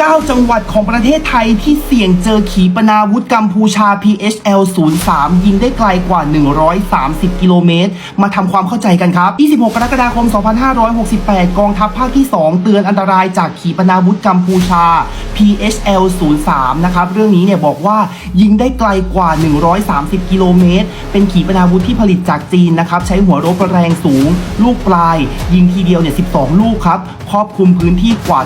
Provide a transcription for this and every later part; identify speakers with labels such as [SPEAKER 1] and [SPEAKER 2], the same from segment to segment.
[SPEAKER 1] 9 จังหวัดของประเทศไทยที่เสี่ยงเจอขีปนาวุธกัมพูชา PHL 03 ยิงได้ไกลกว่า 130 กิโลเมตร มาทำความเข้าใจกันครับ 26 กรกฎาคม 2568 กองทัพภาคที่ 2 เตือนอันตรายจากขีปนาวุธกัมพูชา PHL 03 นะครับ เรื่องนี้เนี่ยบอกว่ายิงได้ไกลกว่า 130 กิโลเมตร เป็นขีปนาวุธที่ผลิตจากจีนนะครับ ใช้หัวรบแรงสูง ลูกปลาย ยิงทีเดียวเนี่ย 12 ลูกครับ ครอบคลุมพื้นที่กว่า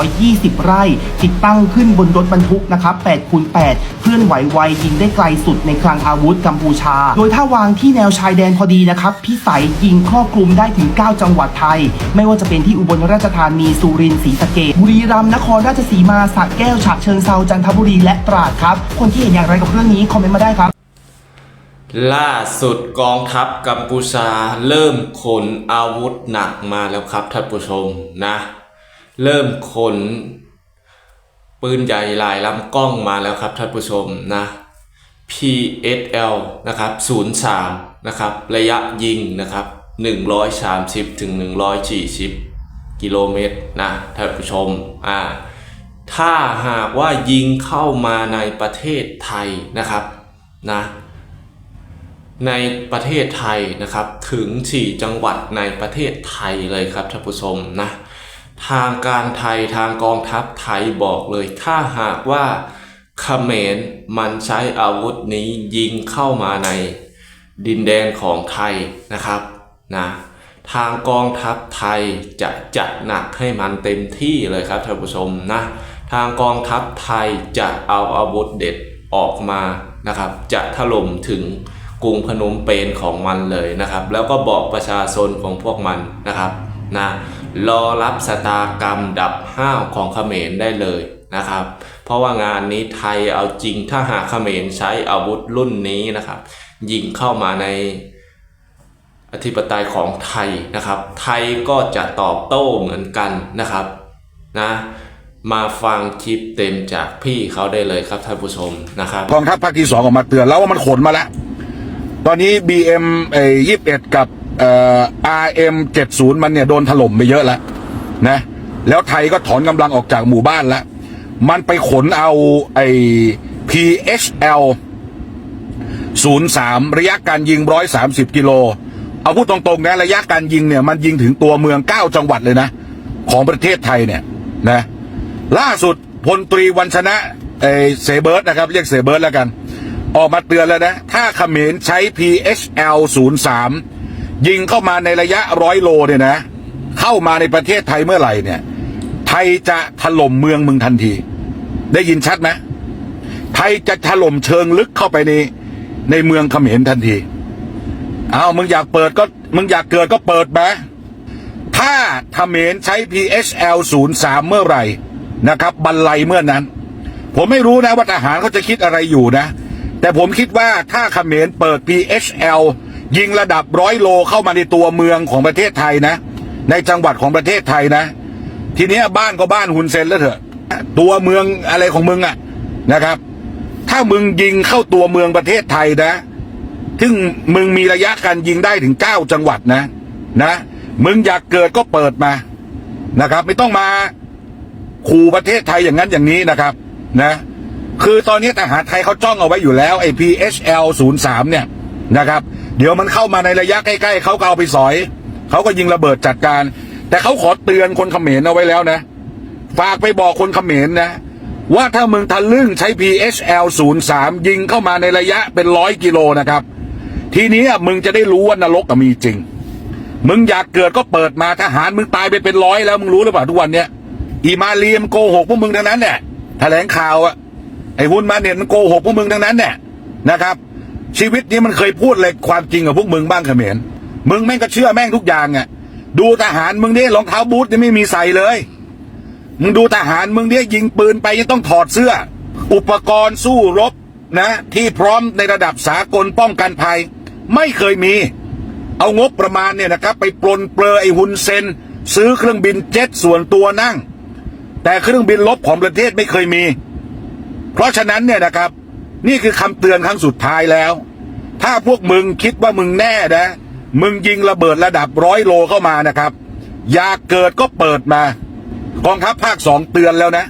[SPEAKER 1] 420 ไร่ติดตั้งขึ้นบนรถบรรทุกนะครับ8คูณ8เคลื่อนไหวไวยิงได้ไกลสุดในคลังอาวุธกัมพูชา โดยถ้าวางที่แนวชายแดนพอดีนะครับพิสัยยิงครอบคลุมได้ถึง 9 จังหวัดไทย ไม่ว่าจะเป็นที่อุบลราชธานีสุรินทร์ศรีสะเกษบุรีรัมย์นครราชสีมาสระแก้วฉะเชิงเซาจันทบุรีและตราดครับ คนที่เห็นอย่างไรกับเรื่องนี้คอมเมนต์มาได้ครับ
[SPEAKER 2] ล่าสุดกองทัพกัมพูชาเริ่มขนอาวุธหนักมาแล้วครับท่านผู้ชมนะ เริ่มขน ปืนใหญ่หลายลำกล้องมาแล้วครับท่านผู้ชมนะ PSL นะครับ03นะครับระยะยิงนะครับ130ถึง140 กิโลเมตรนะท่านผู้ชมอ่าถ้าหากว่ายิงเข้ามาในประเทศไทยนะครับนะในประเทศไทยนะครับถึง 4 จังหวัดในประเทศไทยเลยครับท่านผู้ชมนะ ทางการไทยทางกองทัพไทยบอกเลย ถ้าหากว่าเขมรมันใช้อาวุธนี้ยิงเข้ามาในดินแดนของไทยนะครับนะทางกองทัพไทยจะจัดหนักให้มันเต็มที่เลยครับท่านผู้ชมนะทางกองทัพไทยจะเอาอาวุธเด็ดออกมานะครับ จะถล่มถึงกรุงพนมเปญของมันเลยนะครับ แล้วก็บอกประชาชนของพวกมันนะครับนะ รอรับสตากรรมดับห้าวของเขมรได้เลยนะครับ เพราะว่างานนี้ไทยเอาจริงถ้าหากเขมรใช้อาวุธรุ่นนี้นะครับ ยิงเข้ามาในอธิปไตยของไทยนะครับ ไทยก็จะตอบโต้เหมือนกันนะครับนะมาฟังคลิปเต็มจากพี่เขาได้เลยครับท่านผู้ชมนะครับ
[SPEAKER 3] กองทัพภาคที่สองออกมาเตือนแล้วว่ามันขนมาแล้ว ตอนนี้ BM เอ่ยี่สิบเอ็ดกับ เอ่อ RM เจ็ดศูนย์มันเนี่ยโดนถล่มไปเยอะแล้วนะ แล้วไทยก็ถอนกำลังออกจากหมู่บ้านแล้ว มันไปขนเอาไอ้ PHL ศูนย์สามระยะการยิงร้อยสามสิบกิโล เอาพูดตรงๆนะระยะการยิงเนี่ย มันยิงถึงตัวเมืองเก้าจังหวัดเลยนะ ของประเทศไทยเนี่ยนะล่าสุดพลตรีวันชนะเออเสเบิร์ดนะครับ เรียกเสเบิร์ดแล้วกัน ออกมาเตือนแล้วนะ ถ้าเขมรใช้ PHL 03 ยิงเข้ามาในระยะร้อยโลเนี่ยนะ เข้ามาในประเทศไทยเมื่อไหร่เนี่ย ไทยจะถล่มเมืองมึงทันที ได้ยินชัดไหมไทยจะถล่มเชิงลึกเข้าไปในในเมืองเขมรทันทีเอามึงอยากเปิดก็มึงอยากเกิดก็เปิดไปถ้าเขมรใช้ PHL 03เมื่อไหร่นะครับบรรลัยเมื่อนั้น ผมไม่รู้นะว่าทหารเขาจะคิดอะไรอยู่นะ แต่ผมคิดว่าถ้าเขมรเปิด PHL ยิงระดับร้อยโลเข้ามาในตัวเมืองของประเทศไทยนะ ในจังหวัดของประเทศไทยนะ ทีนี้บ้านก็บ้านหุนเซนแล้วเถอะ ตัวเมืองอะไรของมึงอะนะครับ ถ้ามึงยิงเข้าตัวเมืองประเทศไทยนะซึ่งมึงมีระยะการยิงได้ถึงเก้าจังหวัดนะ นะมึงอยากเกิดก็เปิดมานะครับ ไม่ต้องมาขู่ประเทศไทยอย่างนั้นอย่างนี้นะครับ นะ คือตอนนี้ทหารไทยเขาจ้องเอาไว้อยู่แล้วไอ้ PHL 03เนี่ยนะครับ เดี๋ยวมันเข้ามาในระยะใกล้ๆเขาก็เอาไปสอย เขาก็ยิงระเบิดจัดการ แต่เขาขอเตือนคนเขมรเอาไว้แล้วนะ ฝากไปบอกคนเขมรนะ ว่าถ้ามึงทะลึ่งใช้ PHL 03ยิงเข้ามาในระยะเป็นร้อยกิโลนะครับ ทีนี้มึงจะได้รู้ว่านรกมีจริง มึงอยากเกิดก็เปิดมาทหารมึงตายไปเป็นร้อยแล้วมึงรู้หรือเปล่าทุกวันเนี้ยอีมาเรียมโกหกพวกมึงทั้งนั้นเนี่ยแถลงข่าวอะไอ้หุ้นมาเนี่ยมันโกหกพวกมึงทั้งนั้นเนี่ยนะครับ ชีวิตนี้มันเคยพูดเลยความจริงกับพวกมึงบ้างเขมรมึงแม่งก็เชื่อแม่งทุกอย่างอะดูทหารมึงนี่รองเท้าบูทยังไม่มีใส่เลยมึงดูทหารมึงเนี่ยยิงปืนไปยังต้องถอดเสื้อ อุปกรณ์สู้รบนะ ที่พร้อมในระดับสากลป้องกันภัย ไม่เคยมี เอางบประมาณเนี่ยนะครับ ไปปลนเปลือไอ้ฮุนเซน ซื้อเครื่องบินเจ็ตส่วนตัวนั่ง แต่เครื่องบินลบของประเทศไม่เคยมี เพราะฉะนั้นเนี่ยนะครับ นี่คือคำเตือนครั้งสุดท้ายแล้ว ถ้าพวกมึงคิดว่ามึงแน่นะ มึงยิงระเบิดระดับร้อยโลเข้ามานะครับ อยากเกิดก็เปิดมา กองทัพภาคสองเตือนแล้วนะ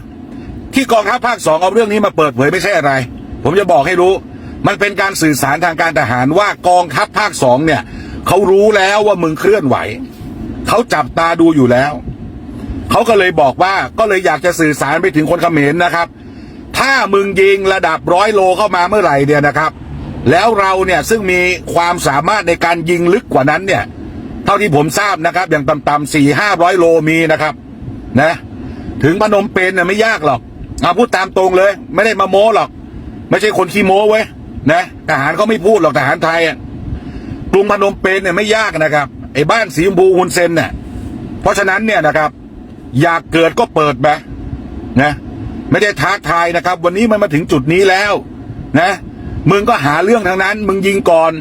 [SPEAKER 3] ที่กองทัพภาคสองเอาเรื่องนี้มาเปิดเผยไม่ใช่อะไร ผมจะบอกให้รู้ มันเป็นการสื่อสารทางการทหารว่ากองทัพภาคสองเนี่ยเขารู้แล้วว่ามึงเคลื่อนไหว เขาจับตาดูอยู่แล้ว เขาก็เลยบอกว่าก็เลยอยากจะสื่อสารไปถึงคนเขมรนะครับ ถ้ามึงยิงระดับร้อยโลเข้ามาเมื่อไหร่เนี่ยนะครับ แล้วเราเนี่ยซึ่งมีความสามารถในการยิงลึกกว่านั้นเนี่ยเท่าที่ผมทราบนะครับ อย่างต่ำๆสี่ห้าร้อยโลมีนะครับ นะ ถึงพนมเปญเนี่ยไม่ยากหรอกเอาพูดตามตรงเลย ไม่ได้มาโม้หรอก ไม่ใช่คนขี้โม้เว้ยนะทหารเขาไม่พูดหรอกทหารไทยอะกรุงพนมเปญเนี่ยไม่ยากนะครับไอ้บ้านสีชมพูฮุนเซนเนี่ยเพราะฉะนั้นเนี่ยนะครับ อยากเกิดก็เปิดไปนะ ไม่ได้ท้าทายนะครับ วันนี้มันมาถึงจุดนี้แล้ว นะมึงก็หาเรื่องทางนั้น มึงยิงก่อน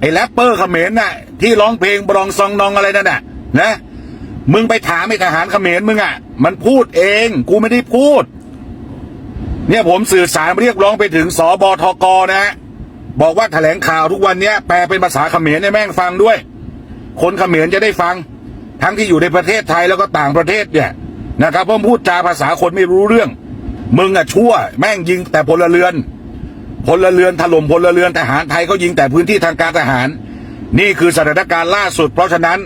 [SPEAKER 3] ไอ้แรปเปอร์เขมรน่ะ ที่ร้องเพลงบรองซองนองอะไรนั่นน่ะ นะมึงไปถามไอ้ทหารเขมรมึงอะ มันพูดเองกูไม่ได้พูด เนี่ยผมสื่อสารเรียกร้องไปถึงสบทกนะ บอกว่าแถลงข่าวทุกวันเนี้ยแปลเป็นภาษาเขมรให้แม่งฟังด้วย คนเขมรจะได้ฟัง ทั้งที่อยู่ในประเทศไทยแล้วก็ต่างประเทศเนี่ยนะครับเพราะพูดจาภาษาคนไม่รู้เรื่อง มึงอะชั่ว แม่งยิงแต่พลเรือนพลเรือนถล่มพลเรือนทหารไทยเขายิงแต่พื้นที่ทางการทหาร นี่คือสถานการณ์ล่าสุด เพราะฉะนั้น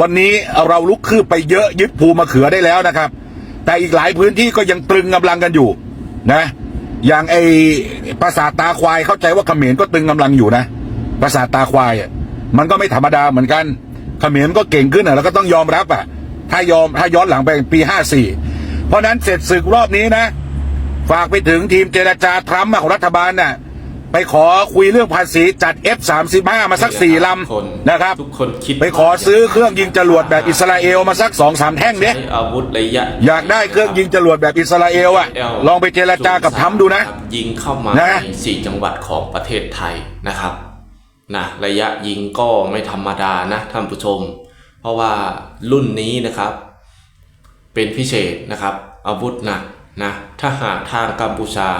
[SPEAKER 3] วันนี้เราลุกคืบไปเยอะยึดภูมะเขือได้แล้วนะครับ แต่อีกหลายพื้นที่ก็ยังตรึงกำลังกันอยู่นะ อย่างไอปราสาตาควายเข้าใจว่าเขมรก็ตรึงกำลังอยู่นะปราสาตาควายมันก็ไม่ธรรมดาเหมือนกันเขมรก็เก่งขึ้นอะแล้วก็ต้องยอมรับอะถ้ายอมถ้าย้อนหลังไปปีห้าสี่เพราะนั้นเสร็จศึกรอบนี้นะ ฝากไปถึงทีมเจรจาทรัมป์อะของรัฐบาลน่ะไปขอคุยเรื่องภาษีจัด F35 มาสักสี่ล
[SPEAKER 2] คนำ
[SPEAKER 3] นะครับ
[SPEAKER 2] ทุกคนคิด
[SPEAKER 3] ไปขอซื้อเครื่องยิงจรวดแบบอิสราเอลมาสักสองสามแท่งเนี้ย
[SPEAKER 2] ใช้อาวุธระยะ
[SPEAKER 3] อยากได้เครื่องยิงจรวดแบบอิสราเอลอะลองไปเจรจากับทรัมป์ดูนะ
[SPEAKER 2] ครับยิงเข้ามา
[SPEAKER 3] นะ
[SPEAKER 2] ในสี่จังหวัดของประเทศไทยนะครับนะระยะยิงก็ไม่ธรรมดานะท่านผู้ชม เพราะว่ารุ่นนี้นะครับ เป็นพิเศษนะครับ อาวุธหนัก นะถ้าหากทางกัมพูชา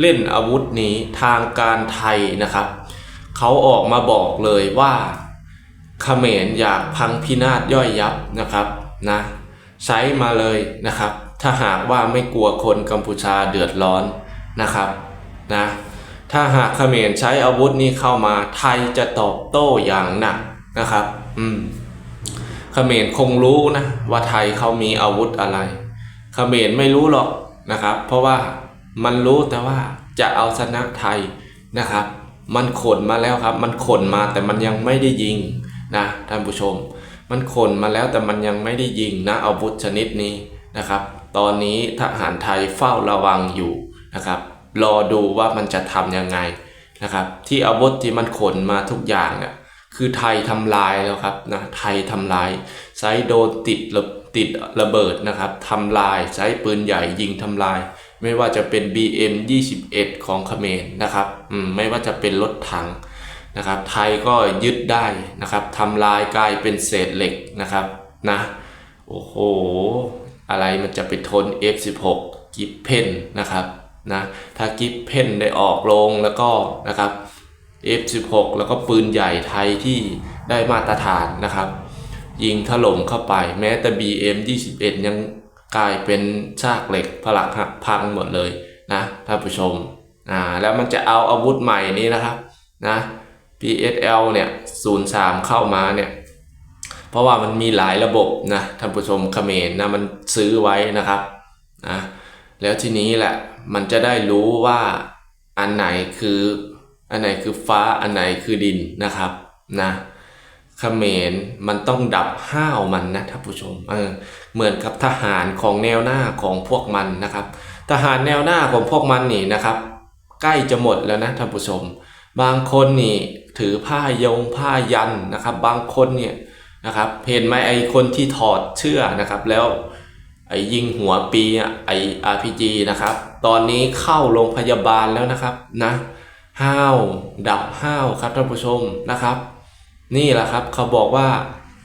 [SPEAKER 2] เล่นอาวุธนี้ทางการไทยนะครับ เขาออกมาบอกเลยว่าเขมรอยากพังพินาศย่อยยับนะครับนะใช้มาเลยนะครับ ถ้าหากว่าไม่กลัวคนกัมพูชาเดือดร้อนนะครับนะถ้าหากเขมรใช้อาวุธนี้เข้ามาไทยจะตอบโต้อย่างหนักนะครับอืมเขมรคงรู้นะว่าไทยเขามีอาวุธอะไรเขมรไม่รู้หรอก นะครับ เพราะว่ามันรู้แต่ว่าจะเอาชนะไทยนะครับ มันขนมาแล้วครับ มันขนมาแต่มันยังไม่ได้ยิงนะท่านผู้ชม มันขนมาแล้วแต่มันยังไม่ได้ยิงนะอาวุธชนิดนี้นะครับ ตอนนี้ทหารไทยเฝ้าระวังอยู่นะครับ รอดูว่ามันจะทำยังไงนะครับ ที่อาวุธที่มันขนมาทุกอย่างเนี่ยคือไทยทำลายแล้วครับนะไทยทำลายใช้โดนติดระ ติดระเบิดนะครับทำลายใช้ปืนใหญ่ยิงทำลาย ไม่ว่าจะเป็น BM 21 ของเขมรนะครับอืมไม่ว่าจะเป็นรถถังนะครับ ไทยก็ยึดได้นะครับทำลายกลายเป็นเศษเหล็กนะครับนะโอ้โห อะไรมันจะไปทน F16 กิฟเพนนะครับนะถ้ากิฟเพนได้ออกลงแล้วก็นะครับ F16 แล้วก็ปืนใหญ่ไทยที่ได้มาตรฐานนะครับ ยิงถล่มเข้าไป แม้แต่ BM 21 ยังกลายเป็นซากเหล็กผลักหักพังหมดเลยนะท่านผู้ชมอ่าแล้วมันจะเอาอาวุธใหม่นี้นะครับนะ PSL เนี่ย03 เข้ามาเนี่ยเพราะว่ามันมีหลายระบบนะท่านผู้ชมเขมรนะมันซื้อไว้นะครับนะแล้วทีนี้แหละมันจะได้รู้ว่าอันไหนคืออันไหนคือฟ้าอันไหนคือดินนะครับนะ เขมรมันต้องดับห้าวมันนะท่านผู้ชมเออเหมือนกับทหารของแนวหน้าของพวกมันนะครับ ทหารแนวหน้าของพวกมันนี่นะครับ ใกล้จะหมดแล้วนะท่านผู้ชม บางคนนี่ถือผ้ายงผ้ายันนะครับ บางคนเนี่ยนะครับเห็นไหมไอคนที่ถอดเชื่อนะครับแล้วไอ้ยิงหัวปีอะไอ RPG นะครับ ตอนนี้เข้าโรงพยาบาลแล้วนะครับนะห้าวดับห้าวครับท่านผู้ชมนะครับ นี่แหละครับเขาบอกว่า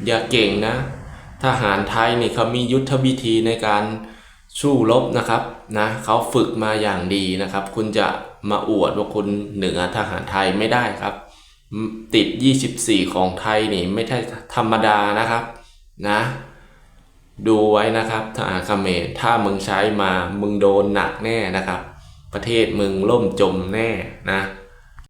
[SPEAKER 2] อย่าเก่งนะ ทหารไทยนี่เขามียุทธวิธีในการสู้รบนะครับนะเขาฝึกมาอย่างดีนะครับ คุณจะมาอวดว่าคุณเหนือทหารไทยไม่ได้ครับ ติด 24 ของไทยนี่ไม่ใช่ธรรมดานะครับนะดูไว้นะครับทหารเขมรถ้ามึงใช้มามึงโดนหนักแน่นะครับ ประเทศมึงล่มจมแน่นะ